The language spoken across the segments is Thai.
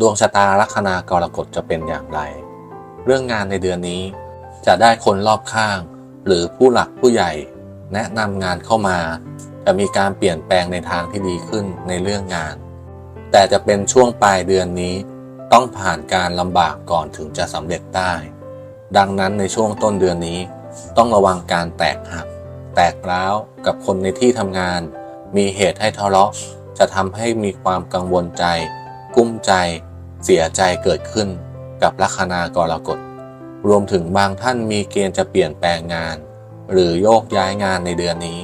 ดวงชะตาลัคนากรกฎจะเป็นอย่างไร เรื่องงานในเดือนนี้ จะได้คนรอบข้าง หรือผู้หลักผู้ใหญ่ แนะนำงานเข้ามา จะมีการเปลี่ยนแปลงในทางที่ดีขึ้นในเรื่องงาน แต่จะเป็นช่วงปลายเดือนนี้ ต้องผ่านการลำบากก่อนถึงจะสำเร็จได้ ดังนั้นในช่วงต้นเดือนนี้ ต้องระวังการแตกหัก แตกร้าวกับคนในที่ทำงาน มีเหตุให้ทะเลาะจะทำให้มีความกังวลใจ กุ้มใจ เสียใจเกิดขึ้นกับลัคนากรกฎ รวมถึงบางท่านมีเกณฑ์จะเปลี่ยนแปลงงาน หรือโยกย้ายงานในเดือนนี้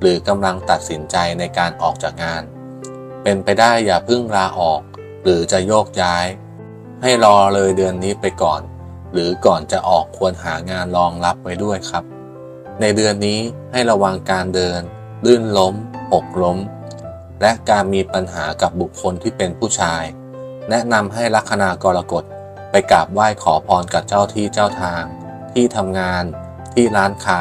หรือกำลังตัดสินใจในการออกจากงาน เป็นไปได้อย่าเพิ่งลาออก หรือจะโยกย้าย ให้รอเลยเดือนนี้ไปก่อน หรือก่อนจะออกควรหางานรองรับไว้ด้วยครับ ในเดือนนี้ให้ระวังการเดิน ลื่นล้ม หกล้ม และการมีปัญหากับบุคคลที่เป็นผู้ชาย แนะนำให้ลัคนากรกฎไปกราบไหว้ขอพรกับเจ้าที่เจ้าทาง ที่ทำงาน ที่ร้านค้า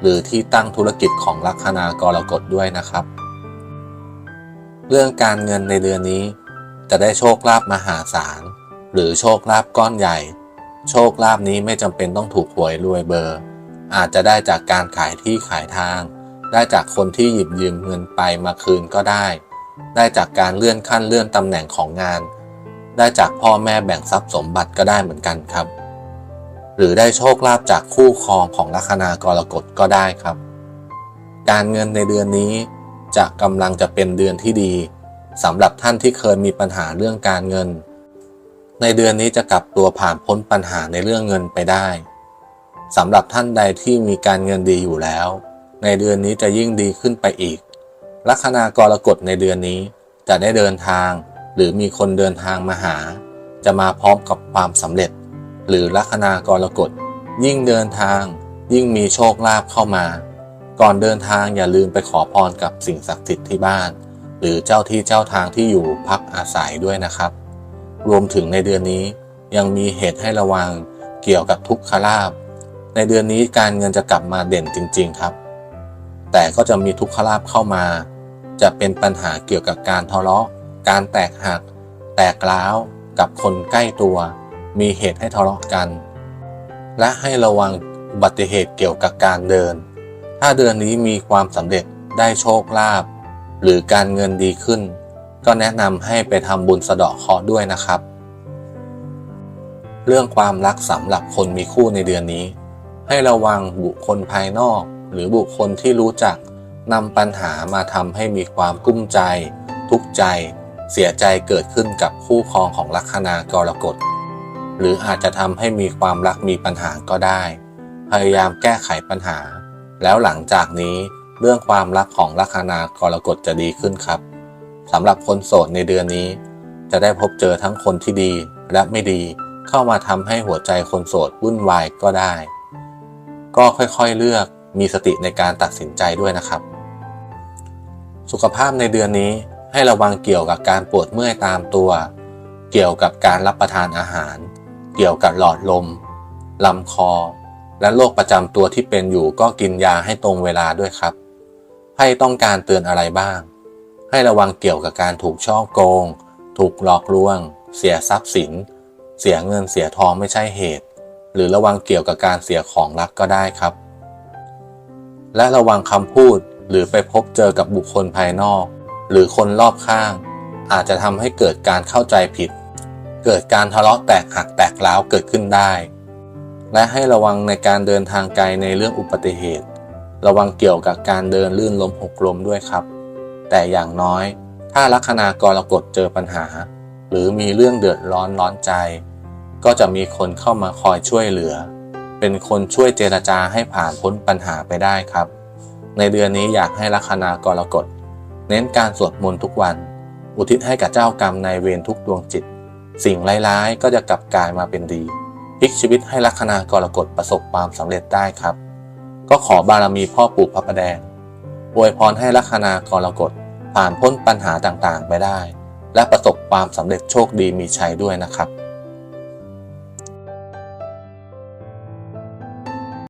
หรือที่ตั้งธุรกิจของลัคนากรกฎด้วยนะครับ เรื่องการเงินในเดือนนี้ จะได้โชคลาภมหาศาลหรือโชคลาภก้อนใหญ่ โชคลาภนี้ไม่จำเป็นต้องถูกหวยรวยเบอร์ อาจจะได้จากการขายที่ขายทาง ได้จากคนที่หยิบยืมเงินไปมาคืนก็ได้ ได้จากการเลื่อนขั้นเลื่อนตำแหน่งของงาน ได้จากพ่อแม่แบ่งทรัพย์สมบัติก็ได้เหมือนกันครับ หรือได้โชคลาภจากคู่ครองของลัคนากรกฎก็ได้ครับ การเงินในเดือนนี้จะกำลังจะเป็นเดือนที่ดีสำหรับท่านที่เคยมีปัญหาเรื่องการเงิน ในเดือนนี้จะกลับตัวผ่านพ้นปัญหาในเรื่องเงินไปได้สำหรับท่านใดที่มีการเงินดีอยู่แล้ว ในเดือนนี้จะยิ่งดีขึ้นไปอีก ลัคนากรกฎในเดือนนี้จะได้เดินทาง หรือมีคนเดินทางมาหา จะมาพร้อมกับความสำเร็จ หรือลัคนากรกฎยิ่งเดินทาง ยิ่งมีโชคลาภเข้ามา ก่อนเดินทางอย่าลืมไปขอพรกับสิ่งศักดิ์สิทธิ์ที่บ้าน หรือเจ้าที่เจ้าทางที่อยู่พักอาศัยด้วยนะครับ รวมถึงในเดือนนี้ยังมีเหตุให้ระวังเกี่ยวกับทุกขลาภในเดือนนี้การเงินจะกลับมาเด่นจริง ๆ ครับ แต่ก็จะมีทุกขลาภเข้ามา จะเป็นปัญหาเกี่ยวกับการทะเลาะ การแตกหัก แตกร้าวกับคนใกล้ตัว มีเหตุให้ทะเลาะกัน และให้ระวังอุบัติเหตุเกี่ยวกับการเดิน ถ้าเดือนนี้มีความสำเร็จได้โชคลาภหรือการเงินดีขึ้น ก็แนะนำให้ไปทำบุญสะเดาะเคราะห์ด้วยนะครับ เรื่องความรักสำหรับคนมีคู่ในเดือนนี้ ให้ระวังบุคคลภายนอก หรือบุคคลที่รู้จักนำปัญหามาทำให้มีความกุ้มใจ ทุกข์ใจ เสียใจเกิดขึ้นกับคู่ครองของลัคนากรกฎ หรืออาจจะทำให้มีความรักมีปัญหาก็ได้ พยายามแก้ไขปัญหา แล้วหลังจากนี้เรื่องความรักของลัคนากรกฎจะดีขึ้นครับสำหรับคนโสดในเดือนนี้ จะได้พบเจอทั้งคนที่ดีและไม่ดีเข้ามาทำให้หัวใจคนโสดวุ่นวายก็ได้ ก็ค่อยๆเลือก มีสติในการตัดสินใจด้วยนะครับ สุขภาพในเดือนนี้ให้ระวังเกี่ยวกับการปวดเมื่อยตามตัว เกี่ยวกับการรับประทานอาหาร เกี่ยวกับหลอดลมลำคอ และโรคประจำตัวที่เป็นอยู่ก็กินยาให้ตรงเวลาด้วยครับให้ต้องการเตือนอะไรบ้าง ให้ระวังเกี่ยวกับการถูกช่อโกง ถูกหลอกลวง เสียทรัพย์สิน เสียเงินเสียทองไม่ใช่เหตุ หรือระวังเกี่ยวกับการเสียของรักก็ได้ครับ และระวังคำพูดหรือไปพบเจอกับบุคคลภายนอก หรือคนรอบข้าง อาจจะทำให้เกิดการเข้าใจผิด เกิดการทะเลาะแตกหักแตกร้าวเกิดขึ้นได้ และให้ระวังในการเดินทางไกลในเรื่องอุบัติเหตุ ระวังเกี่ยวกับการเดินลื่นล้มหกล้มด้วยครับ แต่อย่างน้อย ถ้าลัคนากรกฎเจอปัญหา หรือมีเรื่องเดือดร้อนร้อนใจ ก็จะมีคนเข้ามาคอยช่วยเหลือ เป็นคนช่วยเจรจาให้ผ่านพ้นปัญหาไปได้ครับ ในเดือนนี้อยากให้ลัคนากรกฎเน้นการสวดมนต์ทุกวัน อุทิศให้กับเจ้ากรรมนายเวรทุกดวงจิต สิ่งร้ายๆ ก็จะกลับกลายมาเป็นดีพลิกชีวิตให้ลัคนากรกฎประสบความสำเร็จได้ครับ ก็ขอบารมีพ่อปู่พระประแดงอวยพรให้ลัคนากรกฎผ่านพ้นปัญหาต่างๆไปได้ และประสบความสำเร็จโชคดีมีชัยด้วยนะครับ